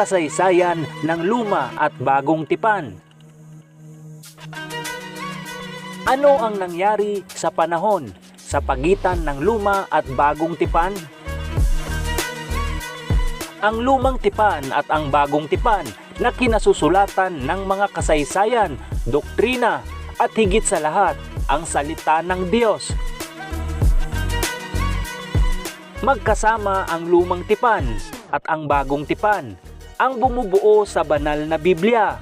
kasaysayan ng luma at bagong tipan. Ano ang nangyari sa panahon sa pagitan ng luma at bagong tipan? Ang lumang tipan at ang bagong tipan na kinasusulatan ng mga kasaysayan, doktrina at higit sa lahat ang salita ng Diyos. Magkasama ang lumang tipan at ang bagong tipan ang bumubuo sa banal na Biblia.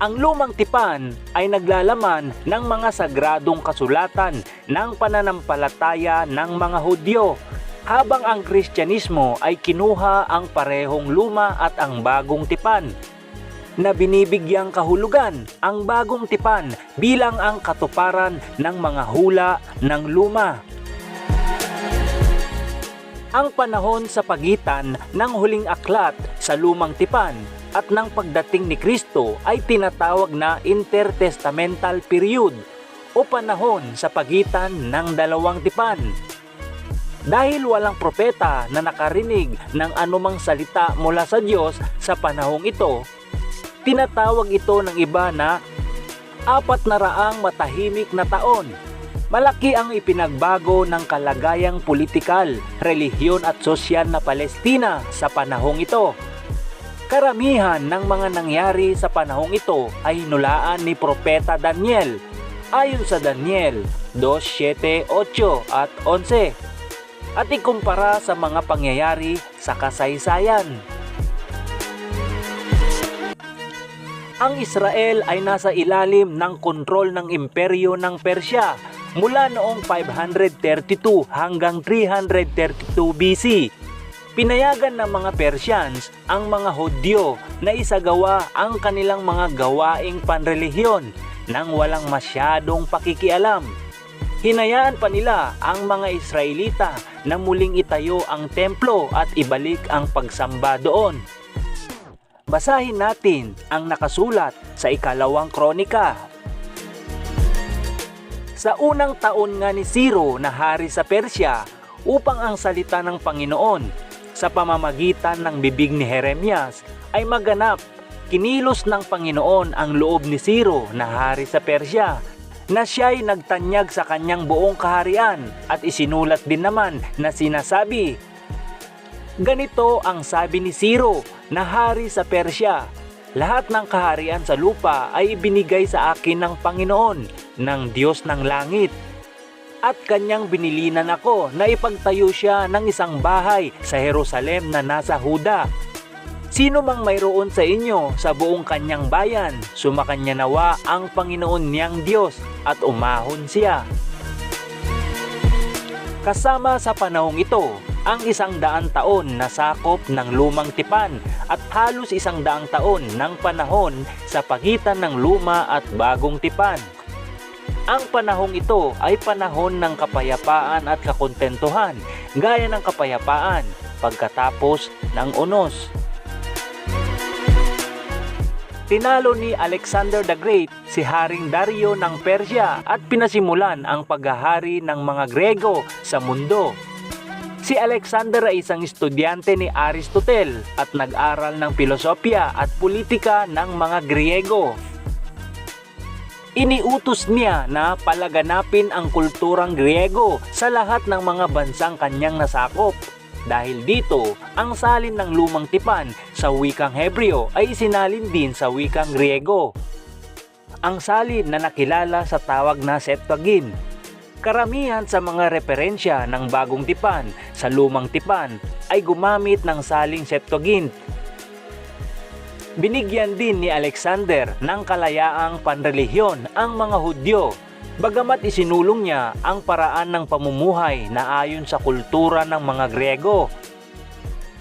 Ang lumang tipan ay naglalaman ng mga sagradong kasulatan ng pananampalataya ng mga Hudyo, habang ang Kristyanismo ay kinuha ang parehong luma at ang bagong tipan na binibigyang kahulugan ang bagong tipan bilang ang katuparan ng mga hula ng luma. Ang panahon sa pagitan ng huling aklat sa lumang tipan at ng pagdating ni Kristo ay tinatawag na intertestamental period o panahon sa pagitan ng dalawang tipan. Dahil walang propeta na nakarinig ng anumang salita mula sa Diyos sa panahong ito, tinatawag ito ng iba na apat na raang matahimik na taon. Malaki ang ipinagbago ng kalagayang politikal, relihiyon at sosyal na Palestina sa panahong ito. Karamihan ng mga nangyari sa panahong ito ay nulaan ni Propeta Daniel ayon sa Daniel 2, 7, 8 at 11 at ikumpara sa mga pangyayari sa kasaysayan. Ang Israel ay nasa ilalim ng kontrol ng imperyo ng Persya mula noong 532 hanggang 332 BC. Pinayagan ng mga Persians ang mga Hudyo na isagawa ang kanilang mga gawaing panrelihiyon nang walang masyadong pakikialam. Hinayaan pa nila ang mga Israelita na muling itayo ang templo at ibalik ang pagsamba doon. Basahin natin ang nakasulat sa ikalawang kronika. Sa unang taon nga ni Ciro na hari sa Persya upang ang salita ng Panginoon sa pamamagitan ng bibig ni Jeremias ay maganap, kinilos ng Panginoon ang loob ni Ciro na hari sa Persya na siya'y nagtanyag sa kanyang buong kaharian at isinulat din naman na sinasabi, Ganito ang sabi ni Ciro na hari sa Persya, lahat ng kaharian sa lupa ay ibinigay sa akin ng Panginoon, ng Diyos ng langit. At kanyang binilinan ako na ipagtayo siya ng isang bahay sa Jerusalem na nasa Huda. Sino mang mayroon sa inyo sa buong kanyang bayan, sumakanya nawa ang Panginoon niyang Diyos at umahon siya. Kasama sa panahong ito, ang isang daang taon na sakop ng lumang tipan at halos isang daang taon ng panahon sa pagitan ng luma at bagong tipan. Ang panahong ito ay panahon ng kapayapaan at kakontentuhan gaya ng kapayapaan pagkatapos ng unos. Tinalo ni Alexander the Great si Haring Dario ng Persya at pinasimulan ang paghahari ng mga Grego sa mundo. Si Alexander ay isang estudyante ni Aristotle at nag-aral ng filosofya at politika ng mga Griego. Iniutos niya na palaganapin ang kulturang Griego sa lahat ng mga bansang kanyang nasakop. Dahil dito, ang salin ng lumang tipan sa wikang Hebreo ay isinalin din sa wikang Griego. Ang salin na nakilala sa tawag na Septuagint Karamihan sa mga referensya ng bagong tipan sa lumang tipan ay gumamit ng saling Septuagint. Binigyan din ni Alexander ng kalayaang panrelihiyon ang mga Hudyo, bagamat isinulong niya ang paraan ng pamumuhay na ayon sa kultura ng mga Grego.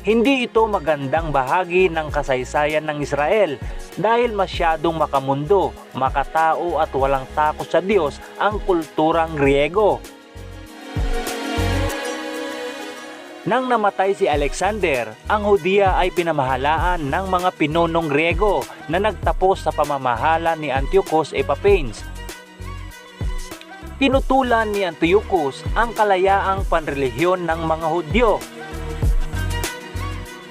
Hindi ito magandang bahagi ng kasaysayan ng Israel dahil masyadong makamundo, makatao at walang takot sa Diyos ang kulturang Griego. Nang namatay si Alexander, ang Hudiya ay pinamahalaan ng mga pinunong Griego na nagtapos sa pamamahala ni Antiochus Epiphanes. Tinutulan ni Antiochus ang kalayaang panrelihiyon ng mga Hudyo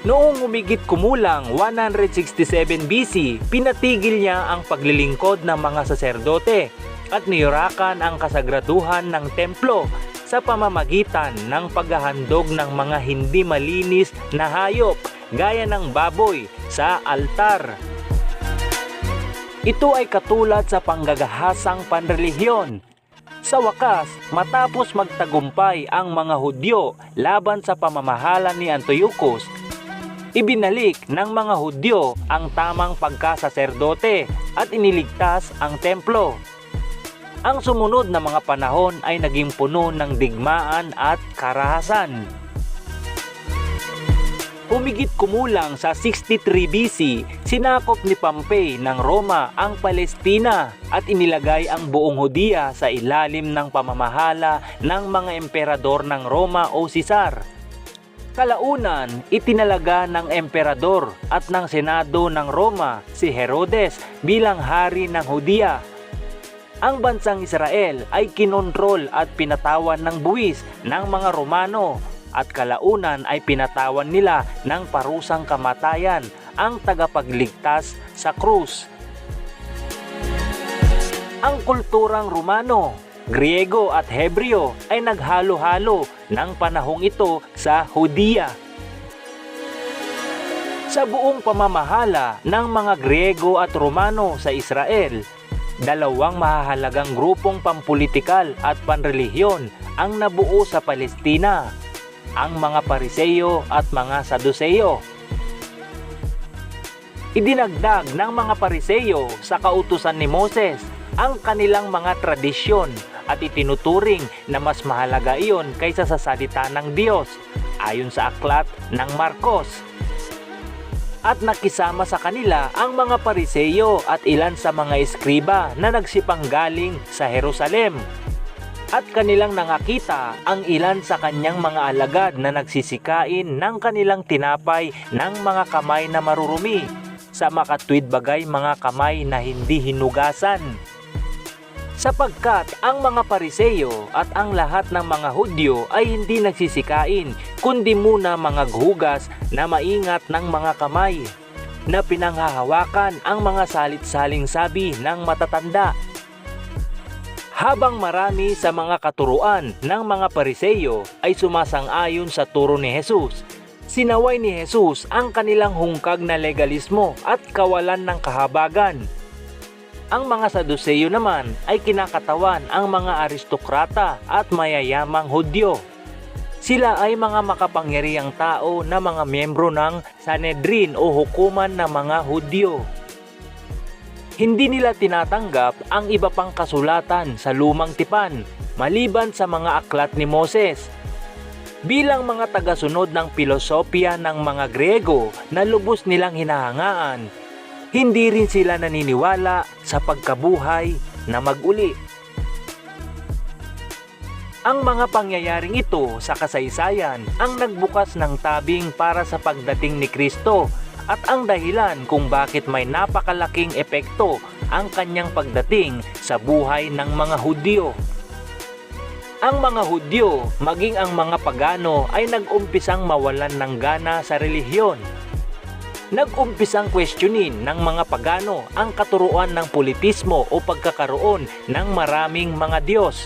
Noong umigit kumulang 167 BC, pinatigil niya ang paglilingkod ng mga saserdote at niyurakan ang kasagraduhan ng templo sa pamamagitan ng paghahandog ng mga hindi malinis na hayop gaya ng baboy sa altar. Ito ay katulad sa panggagahasang panrelihiyon. Sa wakas, matapos magtagumpay ang mga Hudyo laban sa pamamahala ni Antiochus, ibinalik ng mga Hudyo ang tamang pagkasaserdote at iniligtas ang templo. Ang sumunod na mga panahon ay naging puno ng digmaan at karahasan. Humigit kumulang sa 63 BC, sinakop ni Pompey ng Roma ang Palestina at inilagay ang buong Hudiya sa ilalim ng pamamahala ng mga emperador ng Roma o Caesar. Kalaunan, itinalaga ng emperador at ng senado ng Roma si Herodes bilang hari ng Hudiya. Ang bansang Israel ay kinontrol at pinatawan ng buwis ng mga Romano at kalaunan ay pinatawan nila ng parusang kamatayan ang tagapagligtas sa krus. Ang kulturang Romano, Griego at Hebreo ay naghalo-halo ng panahong ito sa Hudiya. Sa buong pamamahala ng mga Griego at Romano sa Israel, dalawang mahahalagang grupong pampulitikal at panrelihiyon ang nabuo sa Palestina, ang mga Pariseyo at mga Saduseyo. Idinagdag ng mga Pariseyo sa kautusan ni Moses ang kanilang mga tradisyon at itinuturing na mas mahalaga iyon kaysa sa salita ng Diyos ayon sa aklat ng Marcos. At nakisama sa kanila ang mga pariseyo at ilan sa mga eskriba na nagsipang galing sa Jerusalem. At kanilang nangakita ang ilan sa kanyang mga alagad na nagsisikain ng kanilang tinapay ng mga kamay na marurumi sa makatwid bagay mga kamay na hindi hinugasan sapagkat ang mga pariseyo at ang lahat ng mga Hudyo ay hindi nagsisikain kundi muna mga hugas na maingat ng mga kamay na pinanghahawakan ang mga salit-saling sabi ng matatanda. Habang marami sa mga katuruan ng mga pariseyo ay sumasang-ayon sa turo ni Jesus, sinaway ni Jesus ang kanilang hungkag na legalismo at kawalan ng kahabagan ang mga Saduseyo naman ay kinakatawan ang mga aristokrata at mayayamang Hudyo. Sila ay mga makapangyarihang tao na mga miyembro ng Sanedrin o hukuman ng mga Hudyo. Hindi nila tinatanggap ang iba pang kasulatan sa lumang tipan maliban sa mga aklat ni Moses. Bilang mga tagasunod ng pilosopiya ng mga Grego na lubos nilang hinahangaan, hindi rin sila naniniwala sa pagkabuhay na maguli. Ang mga pangyayaring ito sa kasaysayan ang nagbukas ng tabing para sa pagdating ni Kristo at ang dahilan kung bakit may napakalaking epekto ang kanyang pagdating sa buhay ng mga Hudyo. Ang mga Hudyo, maging ang mga pagano ay nag-umpisang mawalan ng gana sa relihiyon nag-umpisang questionin ng mga pagano ang katuruan ng politismo o pagkakaroon ng maraming mga Diyos.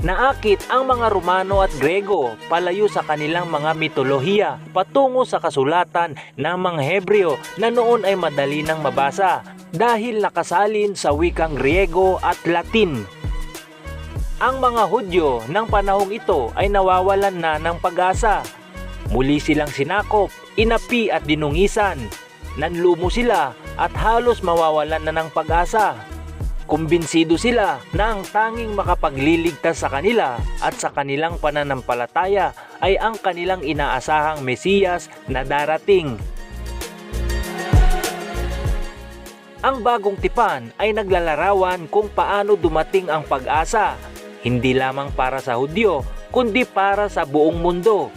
Naakit ang mga Romano at Grego palayo sa kanilang mga mitolohiya patungo sa kasulatan ng mga Hebreo na noon ay madali nang mabasa dahil nakasalin sa wikang Griego at Latin. Ang mga Hudyo ng panahong ito ay nawawalan na ng pag-asa. Muli silang sinakop inapi at dinungisan. Nanlumo sila at halos mawawalan na ng pag-asa. Kumbinsido sila na ang tanging makapagliligtas sa kanila at sa kanilang pananampalataya ay ang kanilang inaasahang Mesiyas na darating. Ang bagong tipan ay naglalarawan kung paano dumating ang pag-asa, hindi lamang para sa Hudyo, kundi para sa buong mundo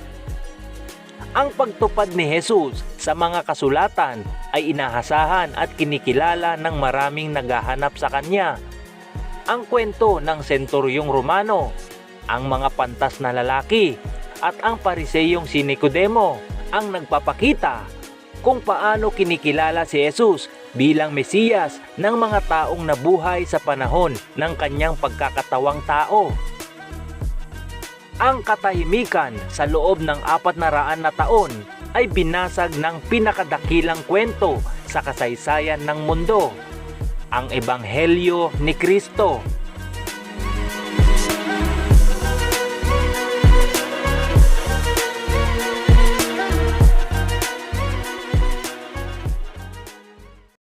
ang pagtupad ni Jesus sa mga kasulatan ay inahasahan at kinikilala ng maraming naghahanap sa kanya. Ang kwento ng senturyong Romano, ang mga pantas na lalaki, at ang pariseyong si Nicodemo ang nagpapakita kung paano kinikilala si Jesus bilang Mesiyas ng mga taong nabuhay sa panahon ng kanyang pagkakatawang tao. Ang katahimikan sa loob ng apat na raan na taon ay binasag ng pinakadakilang kwento sa kasaysayan ng mundo, ang Ebanghelyo ni Kristo